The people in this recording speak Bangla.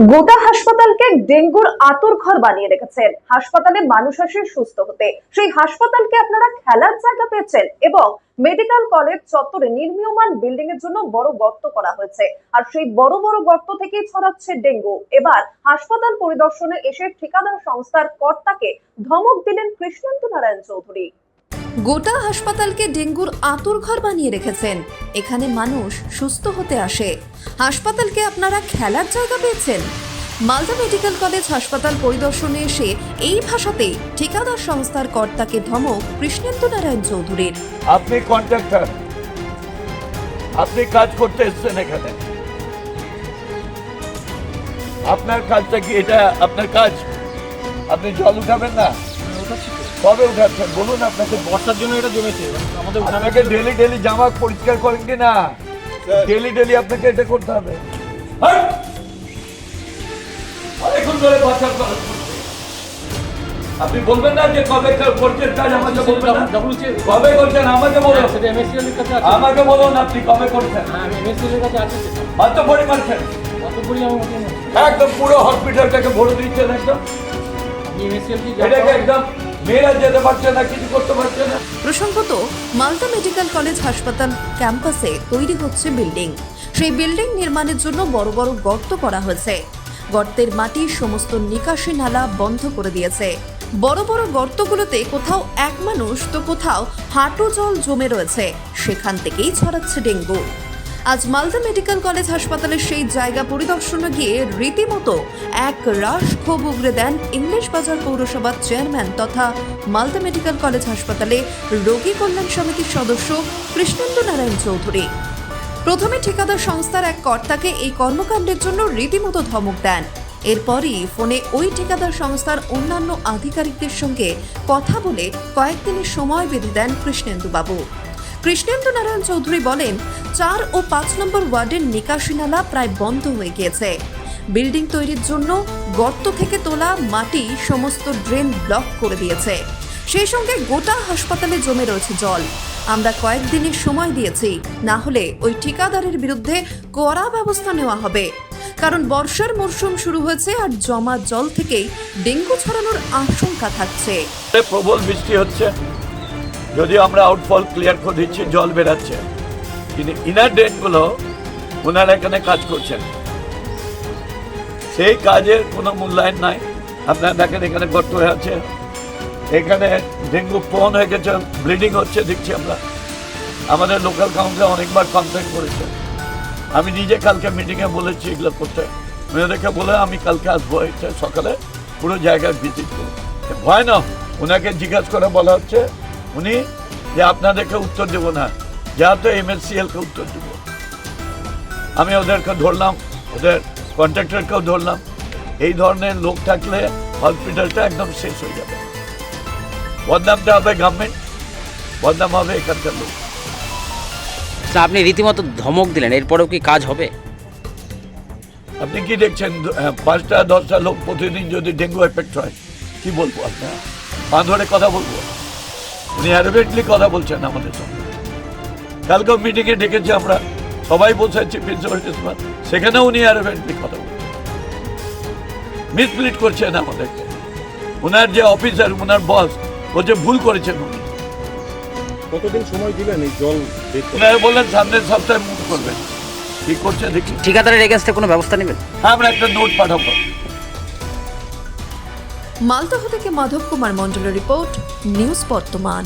গোটা হাসপাতালকে ডেঙ্গুর আতর ঘর বানিয়ে রেখেছেন। হাসপাতালে মানুষ আসে সুস্থ হতে। সেই হাসপাতালকে আপনারা খেলার জায়গা পেয়েছেন এবং মেডিকেল কলেজ চত্বরে নির্মীয়মান বিল্ডিং এর জন্য বড় গর্ত করা হয়েছে। আর সেই বড় বড় গর্ত থেকেই ছড়াচ্ছে ডেঙ্গু। এবার হাসপাতাল পরিদর্শনে এসে ঠিকাদার সংস্থার কর্তাকে ধমক দিলেন কৃষ্ণেন্দু নারায়ণ চৌধুরী। গোটা হাসপাতালকে ডেঙ্গুর আতুর ঘর বানিয়ে রেখেছেন। এখানে মানুষ সুস্থ হতে আসে। হাসপাতালকে আপনারা খেলার জায়গা পেয়েছেন। মালদা মেডিকেল কলেজ হাসপাতাল পরিদর্শনে এসে এই ভাষাতে ঠিকাদার সংস্থার কর্তাকে ধমক কৃষ্ণেন্দু নারায়ণ চৌধুরীর। আপনি কন্ট্রাক্টর আপনি কাজ করতে এসেছেন এখানে। আপনার কাজটা কি, এটা আপনার কাজ? আপনি জল উঠাবেন না? কবে উঠাচ্ছেন বলুন আপনাকে। বর্ষার জন্য এটা জমেছে। আমাদের আপনাকে ডেলি ডেলি জামা পরিষ্কার করেন কি না? ডেলি ডেলি আপনাকে এটা করতে হবে। অনেকক্ষণ ধরে করছে। আপনি বলবেন না যে কবে করছেন কাজ আমাকে বলবেন না। কবে করছেন? আমাকে বলুন। এর কাছে আমাকে বলুন আপনি কবে করছেন। হ্যাঁ এমএসসিএল এর কাছে আছে। সেটা কত পরি মারছেন কত করি আমি একদম পুরো হসপিটালটাকে ভরে দিচ্ছেন একদম। এটাকে একদম প্রসঙ্গত, মালদা মেডিকেল কলেজ হাসপাতাল ক্যাম্পাসে তৈরি হচ্ছে বিল্ডিং। সেই বিল্ডিং নির্মাণের জন্য বড় বড় গর্ত করা হয়েছে। গর্তের মাটি সমস্ত নিকাশি নালা বন্ধ করে দিয়েছে। বড় বড় গর্তগুলোতে কোথাও এক মানুষ, তো কোথাও হাঁটু জল জমে রয়েছে। সেখান থেকেই ছড়াচ্ছে ডেঙ্গু। আজ মালদা মেডিকেল কলেজ হাসপাতালের সেই জায়গা পরিদর্শনে গিয়ে রীতিমতো এক রাশ ক্ষোভ উগড়ে দেন ইংলিশ বাজার পৌরসভার চেয়ারম্যান তথা মালদা মেডিকেল কলেজ হাসপাতালে রোগী কল্যাণ সমিতির সদস্য কৃষ্ণেন্দু নারায়ণ চৌধুরী। প্রথমে ঠিকাদার সংস্থার এক কর্তাকে এই কর্মকাণ্ডের জন্য রীতিমতো ধমক দেন। এরপরই ফোনে ওই ঠিকাদার সংস্থার অন্যান্য আধিকারিকদের সঙ্গে কথা বলে কয়েকদিনের সময় বেঁধে দেন কৃষ্ণেন্দু বাবু কৃষ্ণেন্দু নারায়ণ চৌধুরী বলেন, চার ও পাঁচ নম্বর ওয়ার্ডের নিকাশি নালা প্রায় বন্ধ হয়ে গিয়েছে। বিল্ডিং তৈরির জন্য গর্ত থেকে তোলা মাটি সমস্ত ড্রেন ব্লক করে দিয়েছে। সেই সঙ্গে গোটা হাসপাতালে জমে রয়েছে জল। আমরা কয়েকদিনের সময় দিয়েছি, না হলে ওই ঠিকাদারের বিরুদ্ধে কড়া ব্যবস্থা নেওয়া হবে। কারণ বর্ষার মরশুম শুরু হয়েছে আর জমা জল থেকেই ডেঙ্গু ছড়ানোর আশঙ্কা থাকছে। প্রবল বৃষ্টি হচ্ছে। যদি আমরা আউটফল ক্লিয়ার করে দিচ্ছি, জল বেরাচ্ছে। কিন্তু ইনার ড্রেনগুলো ওনারা এখানে কাজ করছেন। সেই কাজের কোনো মূল্যায়ন নাই। আপনারা দেখেন এখানে গর্ত হয়ে আছে। এখানে ডেঙ্গু পন হয়ে গেছে ব্লিডিং হচ্ছে, দেখছি আমরা। আমাদের লোকাল কাউন্সিলে অনেকবার কমপ্লেন করেছে। আমি নিজে কালকে মিটিংয়ে বলেছি এগুলো করতে। মেয়েদেরকে বলে আমি কালকে আসব সকালে, পুরো জায়গায় ভিজিট করব। ভয় না ওনাকে জিজ্ঞাসা করে বলা হচ্ছে উনি যে আপনাদেরকে উত্তর দেবো না যা তো এমএলসিএলকে উত্তর দেবো। আমি ওদেরকে ধরলাম ওদের কন্ট্রাক্টরকেও ধরলাম। এই ধরনের লোক থাকলে হসপিটালটা একদম শেষ হয়ে যাবে। বদনামটা হবে গভর্নমেন্ট বদনাম হবে এখানকার লোক। আপনি রীতিমতো ধমক দিলেন এরপরেও কি কাজ হবে? আপনি কি দেখছেন আহ, পাঁচটা দশটা লোক প্রতিদিন যদি ডেঙ্গু এফেক্ট হয় কি বলব আপনার? পা ধরে কথা বলব। উনি অ্যারোগেন্টলি কথা বলছেন আমাদের সঙ্গে। কালকেও মিটিংয়ে ডেকেছি আমরা। সবাই বসে আছি প্রিন্সিপাল টিন্সিপাল সেখানেও উনি অ্যারোগেন্টলি কথা বলছেন। মিসপ্লিট করছেন আমাদেরকে। ওনার যে অফিসার ওনার বস বলছে ভুল করেছেন উনি। কতদিন সময় দিলেন এই জল বের ওনারা বললেন সামনের সপ্তাহে মুভ করবেন। কি করছে দেখি। ঠিকাদারের এগেনস্টে কোনো ব্যবস্থা নেবেন? হ্যাঁ আমরা একটা নোট পাঠাবো। মালদহ থেকে মাধব কুমার মণ্ডলের রিপোর্ট নিউজ বর্তমান।